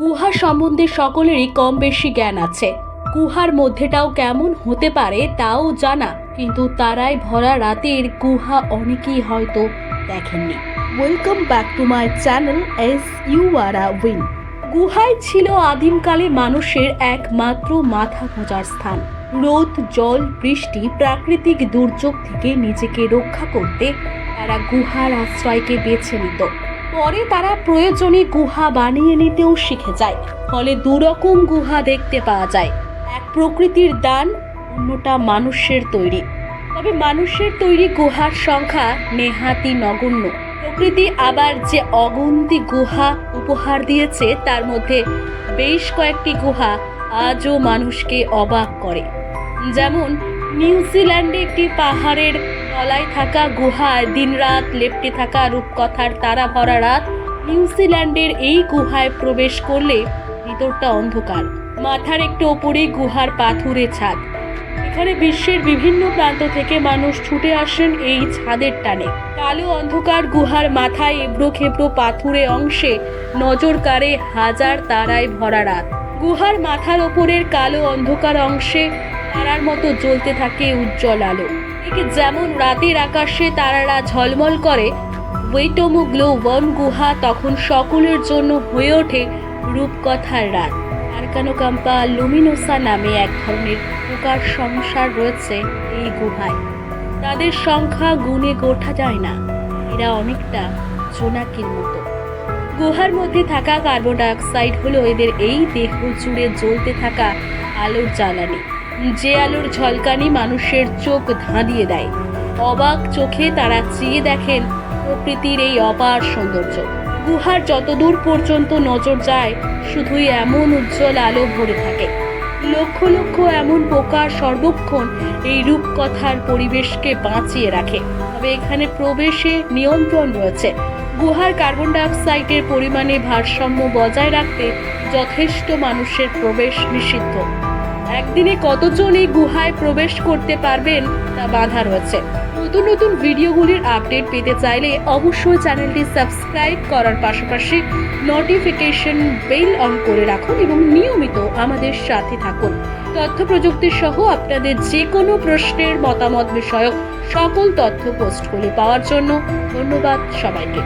গুহা সম্বন্ধে সকলেরই কম বেশি জ্ঞান আছে। গুহার মধ্যেটাও কেমন হতে পারে তাও জানা কিন্তু তারাই ভরা রাতের গুহা অনেকেই হয়তো দেখেননি। Welcome back to my channel S U R A win গুহায় ছিল আদিমকালে মানুষের একমাত্র মাথা গোঁজার স্থান। রোদ জল বৃষ্টি প্রাকৃতিক দুর্যোগ থেকে নিজেকে রক্ষা করতে তারা গুহার আশ্রয়কে বেছে নিত। পরে তারা প্রয়োজনে গুহা বানিয়ে নিতেও শিখে যায়। ফলে দুরকম গুহা দেখতে পাওয়া যায়। এক প্রকৃতির দান, অন্যটা মানুষের তৈরি। তবে মানুষের তৈরি গুহার সংখ্যা নেহাতি নগণ্য। প্রকৃতি আবার যে অগন্তি গুহা উপহার দিয়েছে, তার মধ্যে বেশ কয়েকটি গুহা আজও মানুষকে অবাক করে। যেমন নিউজিল্যান্ডে একটি পাহাড়ের তলায় থাকা গুহায় দিনরাত লেপটে থাকা রূপকথার তারা ভরা রাত নিউজিল্যান্ডের এই গুহায় প্রবেশ করলে ভিতরটা অন্ধকার। মাথার একটু ওপরে গুহার পাথুরে ছাদ। এখানে বিশ্বের বিভিন্ন প্রান্ত থেকে মানুষ ছুটে আসেন এই ছাদের টানে। কালো অন্ধকার গুহার মাথায় এবড়ো খেবড়ো পাথুরে অংশে নজর কাড়ে হাজার তারায় ভরা রাত। গুহার মাথার ওপরের কালো অন্ধকার অংশে তারার মতো জ্বলতে থাকে উজ্জ্বল আলো। যেমন রাতের আকাশে তারারা ঝলমল করে ওয়েটমো গ্লো বন গুহা তখন সকলের জন্য হয়ে ওঠে রূপকথার রাত। আরকানোকাম্পা লুমিনোসা নামে এক ধরনের পোকার সংসার রয়েছে এই গুহায়। তাদের সংখ্যা গুণে গোঠা যায় না, এরা অনেকটা জোনাকির মতো। গুহার মধ্যে থাকা কার্বন ডাইঅক্সাইড হলো এদের এই দেহ জুড়ে জ্বলতে থাকা আলোর জ্বালানি। যে আলোর ঝলকানি মানুষের চোখ ধাঁধিয়ে দেয়। অবাক চোখে তারা চেয়ে দেখেন প্রকৃতির এই অপার সৌন্দর্য। গুহার যতদূর পর্যন্ত নজর যায়, শুধুই এমন উজ্জ্বল আলো ভরে থাকে। লক্ষ লক্ষ এমন পোকা সর্বক্ষণ এই রূপকথার পরিবেশকে বাঁচিয়ে রাখে। তবে এখানে প্রবেশে নিয়ন্ত্রণ রয়েছে। গুহার কার্বন ডাইঅক্সাইডের পরিমাণে ভারসাম্য বজায় রাখতে যথেষ্ট মানুষের প্রবেশ নিষিদ্ধ। একদিনে কতজন এই গুহায় প্রবেশ করতে পারবেন তা বাধা রয়েছে। নতুন নতুন ভিডিওগুলির আপডেট পেতে চাইলে অবশ্যই চ্যানেলটি সাবস্ক্রাইব করার পাশাপাশি নোটিফিকেশন বেল অন করে রাখুন এবং নিয়মিত আমাদের সাথে থাকুন। তথ্য প্রযুক্তি সহ আপনাদের যে কোনো প্রশ্নের মতামত বিষয়ক সকল তথ্য পোস্ট করে পাওয়ার জন্য ধন্যবাদ সবাইকে।